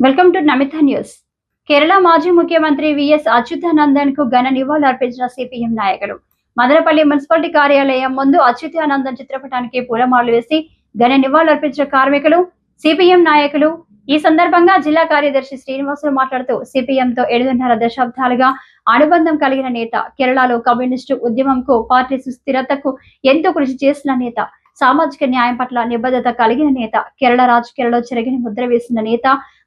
Welcome to Namitha news. Kerala మాజీ ముఖ్యమంత్రి VS అచ్యుతానందన్కు ఘన నివాళులర్పించిన సిపిఎం నాయకులు మదనపల్లి మున్సిపాలిటీ కార్యాలయం ముందు అచ్యుతానందన్ చిత్రపటానికి పూలమాలు వేసి ఘన నివాళులర్పించిన కార్మికులు సిపిఎం నాయకులు. ఈ సందర్భంగా జిల్లా కార్యదర్శి శ్రీనివాసులు మాట్లాడుతూ సిపిఎంతో ఏడున్నర దశాబ్దాలుగా అనుబంధం కలిగిన నేత కేరళలో కమ్యూనిస్టు ఉద్యమంకు పార్టీ సుస్థిరతకు ఎంతో కృషి చేసిన నేత సామాజిక న్యాయం పట్ల నిబద్ధత కలిగిన నేత కేరళ రాజకీయాల్లో చెరగిన ముద్ర వేసిన నేత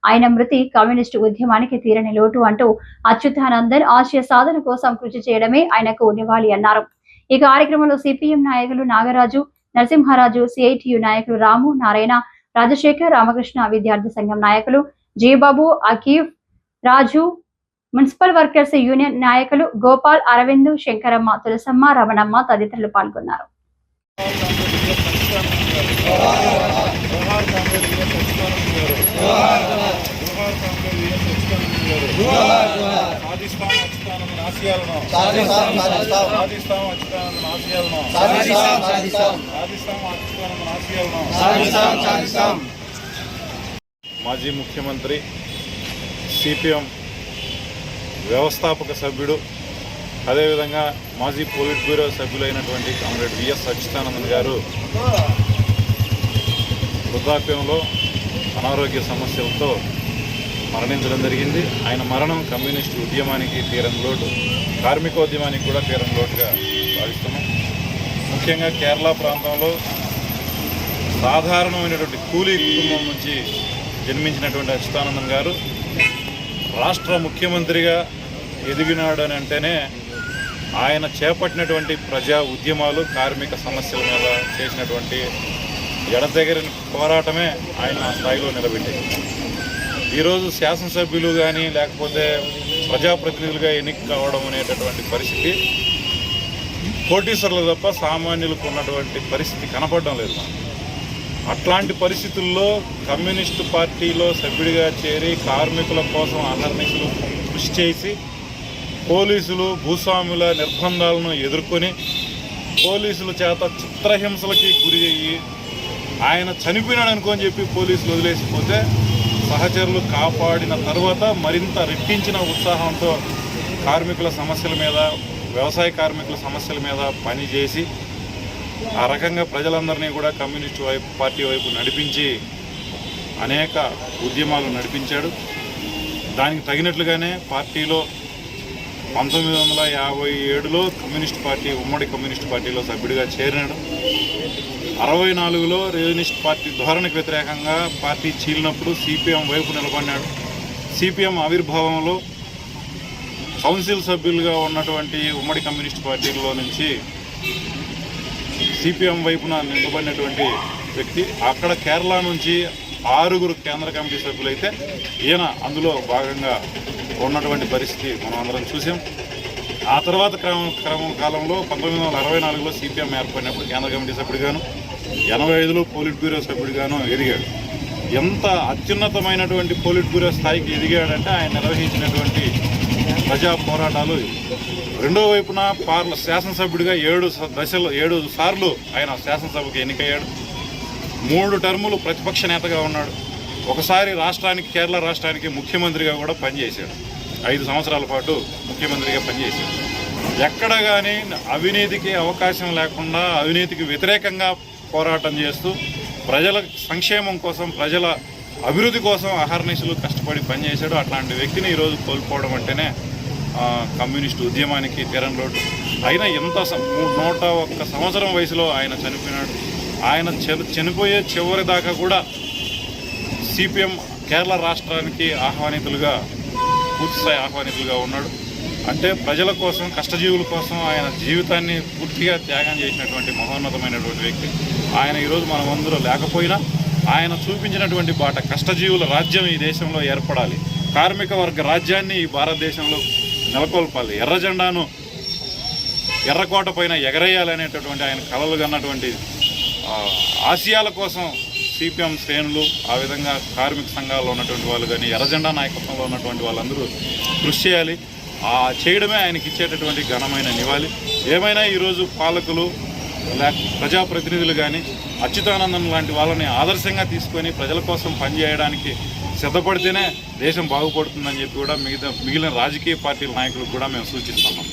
ఆయన మృతి కమ్యూనిస్టు ఉద్యమానికి తీరని లోటు అంటూ అచ్యుతానందన్ ఆశయ సాధన కోసం కృషి చేయడమే ఆయనకు నివాళి అన్నారు. ఈ కార్యక్రమంలో సిపిఎం నాయకులు నాగరాజు నరసింహారాజు సిఐటియు నాయకులు రాము నారాయణ రాజశేఖర్ రామకృష్ణ విద్యార్థి సంఘం నాయకులు జీబాబు Akif Raju municipal workers union నాయకులు గోపాల్ అరవింద్ శంకరమ్మ తులసమ్మ రమణమ్మ తదితరులు పాల్గొన్నారు. సాధిస్తాం ఆశయాలను సాధిస్తాం, సాధిస్తాం. ఆశయాలను సాధిస్తాం, సాధిస్తాం. సాధిస్తాం ఆశయాలను సాధిస్తాం, సాధిస్తాం. మాజీ ముఖ్యమంత్రి సిపిఎం వ్యవస్థాపక సభ్యుడు అదేవిధంగా మాజీ పోలిట్ బ్యూరో సభ్యులైనటువంటి కామ్రేడ్ విఎస్ అచ్యుతానందన్ గారు వృద్ధాప్యంలో అనారోగ్య సమస్యలతో మరణించడం జరిగింది. ఆయన మరణం కమ్యూనిస్టు ఉద్యమానికి తీరం లోటు కార్మికోద్యమానికి కూడా తీరం లోటుగా భావిస్తున్నాం. ముఖ్యంగా కేరళ ప్రాంతంలో సాధారణమైనటువంటి కూలీ కుటుంబం నుంచి జన్మించినటువంటి అచ్యుతానందన్ గారు రాష్ట్ర ముఖ్యమంత్రిగా ఎదిగినాడు అని అంటేనే ఆయన చేపట్టినటువంటి ప్రజా ఉద్యమాలు కార్మిక సమస్యల మీద చేసినటువంటి ఎడతెగరని పోరాటమే ఆయన ఆ స్థాయిలో నిలబెట్టింది ఈరోజు శాసనసభ్యులు కానీ లేకపోతే ప్రజాప్రతినిధులుగా ఎన్నిక కావడం అనేటటువంటి పరిస్థితి కోటీశ్వర్లు తప్ప సామాన్యులకు ఉన్నటువంటి పరిస్థితి కనపడడం లేదు. అట్లాంటి పరిస్థితుల్లో కమ్యూనిస్టు పార్టీలో సభ్యుడిగా చేరి కార్మికుల కోసం అహర్నిశలు కృషి చేసి పోలీసులు భూస్వాముల నిర్బంధాలను ఎదుర్కొని పోలీసుల చేత చిత్రహింసలకి గురి అయ్యి ఆయన చనిపోయినాడు అనుకోని చెప్పి పోలీసులు వదిలేసిపోతే సహచరులు కాపాడిన తర్వాత మరింత రెట్టించిన ఉత్సాహంతో కార్మికుల సమస్యల మీద వ్యవసాయ కార్మికుల సమస్యల మీద పనిచేసి ఆ రకంగా ప్రజలందరినీ కూడా కమ్యూనిస్ట్ వైపు పార్టీ వైపు నడిపించి అనేక ఉద్యమాలు నడిపించాడు. దానికి తగినట్లుగానే పార్టీలో పంతొమ్మిది వందల యాభై ఏడులో కమ్యూనిస్ట్ పార్టీ ఉమ్మడి కమ్యూనిస్ట్ పార్టీలో సభ్యుడిగా చేరినాడు. అరవై నాలుగులో రేవనిస్ట్ పార్టీ ధోరణికి వ్యతిరేకంగా పార్టీ చీలినప్పుడు సిపిఎం వైపు నిలబడినాడు. సిపిఎం ఆవిర్భావంలో కౌన్సిల్ సభ్యులుగా ఉన్నటువంటి ఉమ్మడి కమ్యూనిస్ట్ పార్టీలో నుంచి సిపిఎం వైపున నిలబడినటువంటి వ్యక్తి. అక్కడ కేరళ నుంచి ఆరుగురు కేంద్ర కమిటీ సభ్యులైతే ఈయన అందులో భాగంగా ఉన్నటువంటి పరిస్థితి మనం అందరం చూసాం. ఆ తర్వాత క్రమం క్రమం కాలంలో పంతొమ్మిది వందల అరవై నాలుగులో సిపిఎం ఏర్పడినప్పుడు కేంద్ర కమిటీ సభ్యుడిగాను ఎనభై ఐదులో పోలిట్ బ్యూరో సభ్యుడిగాను ఎదిగాడు. ఎంత అత్యున్నతమైనటువంటి పోలిట్ బ్యూరో స్థాయికి ఎదిగాడంటే ఆయన నిర్వహించినటువంటి ప్రజా పోరాటాలు రెండో వైపున పార్ల శాసనసభ్యుడిగా ఏడు దశలు ఏడు సార్లు ఆయన శాసనసభకు ఎన్నికయ్యాడు. మూడు టర్ములు ప్రతిపక్ష నేతగా ఉన్నాడు. ఒకసారి రాష్ట్రానికి కేరళ రాష్ట్రానికి ముఖ్యమంత్రిగా కూడా పనిచేశాడు. ఐదు సంవత్సరాల పాటు ముఖ్యమంత్రిగా పనిచేశాడు. ఎక్కడ కానీ అవినీతికి అవకాశం లేకుండా అవినీతికి వ్యతిరేకంగా పోరాటం చేస్తూ ప్రజల సంక్షేమం కోసం ప్రజల అభివృద్ధి కోసం అహర్నిశలు కష్టపడి పనిచేశాడు. అట్లాంటి వ్యక్తిని ఈరోజు కోల్పోవడం అంటేనే కమ్యూనిస్టు ఉద్యమానికి తీరం లోటు. అయినా ఎంత నూట ఒక్క సంవత్సరం వయసులో ఆయన చనిపోయినాడు. ఆయన చనిపోయే చివరి దాకా కూడా సిపిఎం కేరళ రాష్ట్రానికి ఆహ్వానితులుగా పూర్తిస్థాయి ఆహ్వానితులుగా ఉన్నాడు. అంటే ప్రజల కోసం కష్టజీవుల కోసం ఆయన జీవితాన్ని పూర్తిగా త్యాగం చేసినటువంటి మహోన్నతమైనటువంటి వ్యక్తి. ఆయన ఈరోజు మనం అందరూ లేకపోయినా ఆయన చూపించినటువంటి బాట కష్టజీవుల రాజ్యం ఈ దేశంలో ఏర్పడాలి. కార్మిక వర్గ రాజ్యాన్ని ఈ భారతదేశంలో నెలకొల్పాలి. ఎర్ర జెండాను ఎర్రకోట పైన ఎగరేయాలనేటటువంటి ఆయన కలలు కన్నటువంటి ఆశయాల కోసం సిపిఎం శ్రేణులు ఆ విధంగా కార్మిక సంఘాల్లో ఉన్నటువంటి వాళ్ళు కానీ ఎర్రజెండా నాయకత్వంలో ఉన్నటువంటి వాళ్ళందరూ కృషి చేయాలి. ఆ చేయడమే ఆయనకి ఇచ్చేటటువంటి ఘనమైన నివాళి. ఏమైనా ఈరోజు పాలకులు లేక ప్రజాప్రతినిధులు కానీ అచ్యుతానందం లాంటి వాళ్ళని ఆదర్శంగా తీసుకొని ప్రజల కోసం పనిచేయడానికి సిద్ధపడితేనే దేశం బాగుపడుతుందని చెప్పి కూడా మిగతా మిగిలిన రాజకీయ పార్టీల నాయకులకు కూడా మేము సూచిస్తున్నాం.